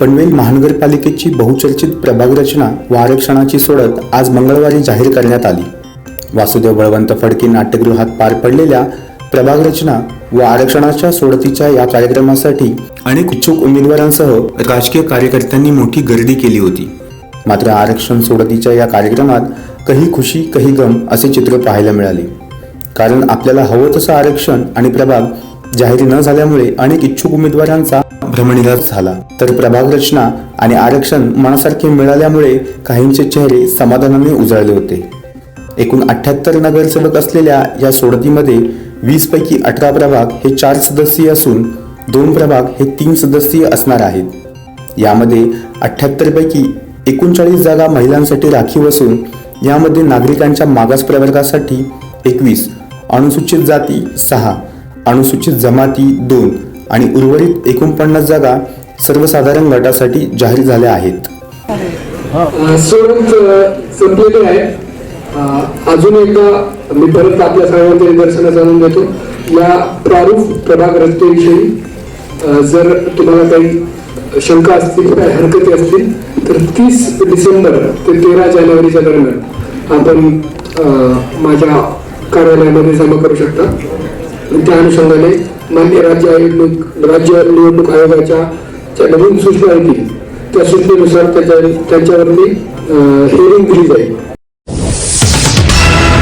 पनवेल महानगरपालिकेची बहुचर्चित प्रभाग रचना व आरक्षणाची सोडत आज मंगळवारी जाहीर करण्यात आली. वासुदेव बळवंत फडके नाट्यगृहात पार पडलेल्या प्रभाग रचना व आरक्षणाच्या सोडतीच्या या कार्यक्रमासाठी अनेक इच्छुक उमेदवारांसह राजकीय कार्यकर्त्यांनी मोठी गर्दी केली होती. मात्र आरक्षण सोडतीच्या या कार्यक्रमात कही खुशी कही गम असे चित्र पाहायला मिळाले. कारण आपल्याला हवं तसं आरक्षण आणि प्रभाग जाहीर न झाल्यामुळे अनेक इच्छुक उमेदवारांचा भ्रमनिरास झाला. तर प्रभाग रचना आणि आरक्षण मनासारखे मिळाल्यामुळे काहींचे चेहरे समाधानाने उजळले होते. एकूण अठ्याहत्तर नगरसेवक असलेल्या या सोडतीमध्ये वीस पैकी अठरा प्रभाग हे चार सदस्यीय असून दोन प्रभाग हे तीन सदस्यीय असणार आहेत. यामध्ये अठ्याहत्तर पैकी एकोणचाळीस जागा महिलांसाठी राखीव असून यामध्ये नागरिकांच्या मागास प्रवर्गासाठी एकवीस अनुसूचित जाती सहा अनुसूचित जमाती दोन आणि उर्वरित एकोणपन्नास जागा सर्वसाधारण गटासाठी जाहीर झाल्या आहेत. संपलेले आहे. अजून एकदा मी परत आपल्या सर्वांच्या निदर्शनास आणून देतो या प्रारूप प्रभाग रस्त्याविषयी जर तुम्हाला काही शंका असतील काही हरकती असतील तर तीस डिसेंबर ते तेरा जानेवारीच्या दरम्यान आपण माझ्या कार्यालयामध्ये जमा करू शकता. त्या अनुषंगाने मान्य राज्य आयोग राज्य निवडणूक आयोगाच्या ज्या नवीन सूचना येतील त्या सूचनेनुसार त्याच्या त्यांच्यावरती हिअरिंग दिली जाईल.